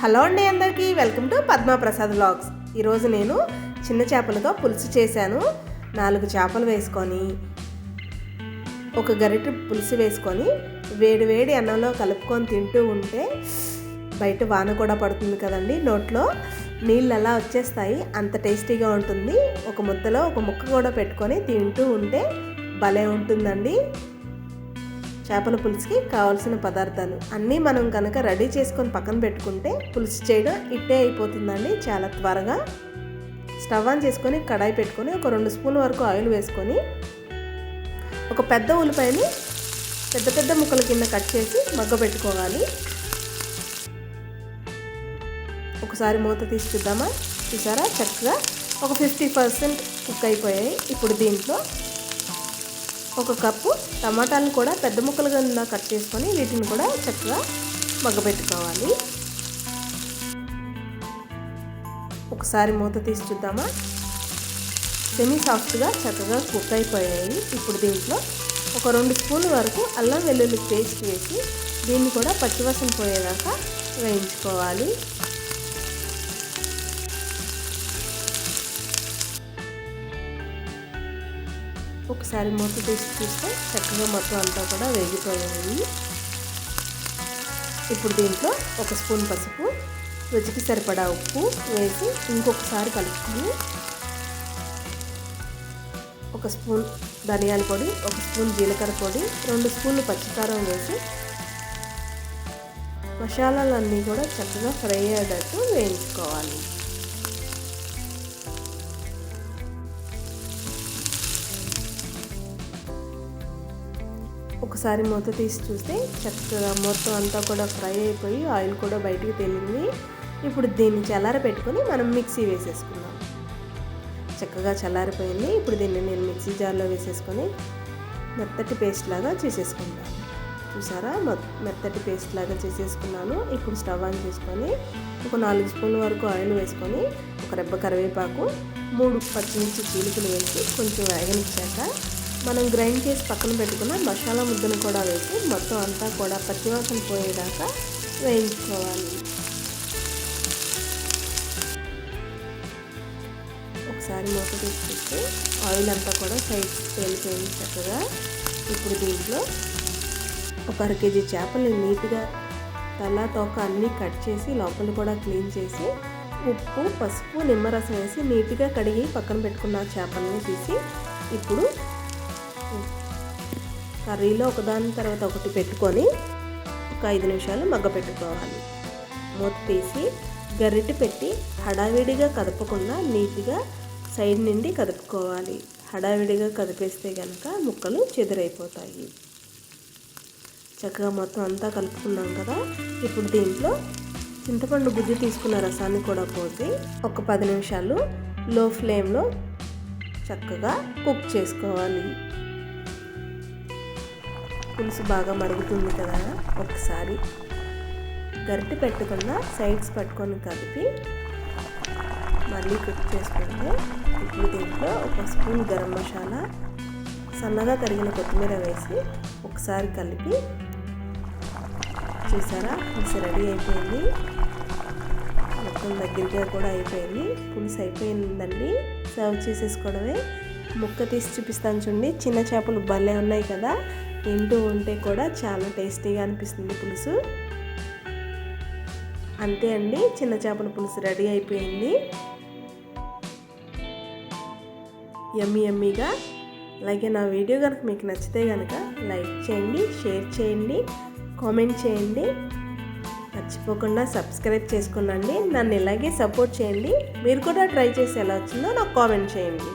Hello అండి అందరికీ welcome to Padma Prasad Prasad ఈరోజు నేను చిన్న చేపలతో పులుసు చేశాను. నాలుగు చేపలు వేసుకొని ఒక గరిటె పులుసు వేసుకొని వేడి వేడి అన్నంలో కలుపుకొని తింటూ ఉంటే బయట వాన కూడా పడుతుంది కదండి. నోట్లో నీళ్ళు అలా వచ్చేస్తాయి అంత టేస్టీగా ఉంటుంది. ఒక ముద్దలో ఒక ముక్క కూడా పెట్టుకొని తింటూ ఉంటే భలే ఉంటుందండి. చేపల పులుసుకి కావాల్సిన పదార్థాలు అన్నీ మనం కనుక రెడీ చేసుకొని పక్కన పెట్టుకుంటే పులుసు చేయడం ఇట్టే అయిపోతుందండి. చాలా త్వరగా. స్టవ్ ఆన్ చేసుకొని కడాయి పెట్టుకొని ఒక రెండు స్పూన్ల వరకు ఆయిల్ వేసుకొని ఒక పెద్ద ఉల్లిపాయని పెద్ద పెద్ద ముక్కల కింద కట్ చేసి మగ్గ పెట్టుకోవాలి. ఒకసారి మూత తీసి చూద్దామా? చూసారా? చక్కగా ఒక ఫిఫ్టీ పర్సెంట్ కుక్ అయిపోయాయి. ఇప్పుడు దీంట్లో ఒక కప్పు టమాటాలను కూడా పెద్ద ముక్కలుగా కింద కట్ చేసుకొని వీటిని కూడా చక్కగా మగ్గబెట్టుకోవాలి ఒకసారి మూత తీసి చూద్దామా? సెమీ సాఫ్ట్గా చక్కగా కుక్ అయిపోయాయి. ఇప్పుడు దీంట్లో ఒక రెండు స్పూన్ల వరకు అల్లం వెల్లుల్లి పేస్ట్ వేసి దీన్ని కూడా పచ్చివాసన పోయేదాకా వేయించుకోవాలి. ఒకసారి మూత తీసి చూస్తే చక్కగా మొత్తం అంతా కూడా వేగిపోయాయి ఇప్పుడు దీంట్లో ఒక స్పూన్ పసుపు రుచికి సరిపడా ఉప్పు వేసి ఇంకొకసారి కలుపుకొని ఒక స్పూన్ ధనియాల పొడి ఒక స్పూన్ జీలకర్ర పొడి రెండు స్పూన్లు పచ్చికారం వేసి మసాలాలన్నీ కూడా చక్కగా ఫ్రై అయ్యేటట్టు వేయించుకోవాలి. ఒకసారి మూత తీసి చూస్తే చక్కగా మొత్తం అంతా కూడా ఫ్రై అయిపోయి ఆయిల్ కూడా బయటికి తేలింది. ఇప్పుడు దీన్ని చల్లార పెట్టుకొని మనం మిక్సీ వేసేసుకుందాం. చక్కగా చల్లారిపోయింది. ఇప్పుడు దీన్ని నేను మిక్సీ జార్లో వేసేసుకొని మెత్తటి పేస్ట్ లాగా చేసేసుకుంటాను. చూసారా? మెత్తటి పేస్ట్ లాగా చేసేసుకున్నాను. ఇప్పుడు స్టవ్ ఆన్ చేసుకొని ఒక నాలుగు స్పూన్ల వరకు ఆయిల్ వేసుకొని ఒక రెబ్బ కరివేపాకు మూడు పచ్చిమిర్చి చీలికలు వేసి కొంచెం వేగనిచ్చాక మనం గ్రైండ్ చేసి పక్కన పెట్టుకున్న మసాలా ముద్దను కూడా వేసి మొత్తం అంతా కూడా పచ్చివాసన పోయేదాకా వేయించుకోవాలి. ఒకసారి మూత తీసుకొస్తే ఆయిల్ అంతా కూడా సైడ్ తేలిపోయింది చక్కగా. ఇప్పుడు దీంట్లో ఒక అర కేజీ చేపలు నీట్గా తల తోక అన్నీ కట్ చేసి లోపల కూడా క్లీన్ చేసి ఉప్పు పసుపు నిమ్మరసం వేసి నీట్గా కడిగి పక్కన పెట్టుకున్న చేపలని తీసి ఇప్పుడు కర్రీలో ఒకదాని తర్వాత ఒకటి పెట్టుకొని ఒక ఐదు నిమిషాలు మగ్గ పెట్టుకోవాలి. మూత తీసి గరిటె పెట్టి హడావిడిగా కదపకుండా నీట్గా సైడ్ నుండి కదుపుకోవాలి. హడావిడిగా కదిపేస్తే కనుక ముక్కలు చెదిరైపోతాయి. చక్కగా మొత్తం అంతా కలుపుకున్నాం కదా? ఇప్పుడు దీంట్లో చింతపండు గుజ్జు తీసుకున్న రసాన్ని కూడా పోసి ఒక పది నిమిషాలు లో ఫ్లేమ్లో చక్కగా కుక్ చేసుకోవాలి. పులుసు బాగా మరుగుతుంది కదా ఒకసారి గరిటె పెట్టకుండా సైడ్స్ పట్టుకొని కలిపి మళ్ళీ కుక్ చేసుకుంటే ఇప్పుడు దీంట్లో ఒక స్పూన్ గరం మసాలా సన్నగా తరిగిన కొత్తిమీర వేసి ఒకసారి కలిపి చూసారా? పులుసు రెడీ అయిపోయింది. మొత్తం దగ్గరగా కూడా అయిపోయింది. పులుసు అయిపోయిందండి. సర్వ్ చేసేసుకోవడమే. ముక్క తీసి చూపిస్తాను చూడండి. చిన్న చేపలు భలే ఉన్నాయి కదా. తింటూ ఉంటే కూడా చాలా టేస్టీగా అనిపిస్తుంది పులుసు. అంతే అండి చిన్న చేపల పులుసు రెడీ అయిపోయింది. ఎమ్మి ఎమ్మిగా అలాగే నా వీడియో కనుక మీకు నచ్చితే కనుక లైక్ చేయండి షేర్ చేయండి కామెంట్ చేయండి. మర్చిపోకుండా సబ్స్క్రైబ్ చేసుకునండి. నన్ను ఇలాగే సపోర్ట్ చేయండి. మీరు కూడా ట్రై చేసి ఎలా వచ్చిందో నాకు కామెంట్ చేయండి.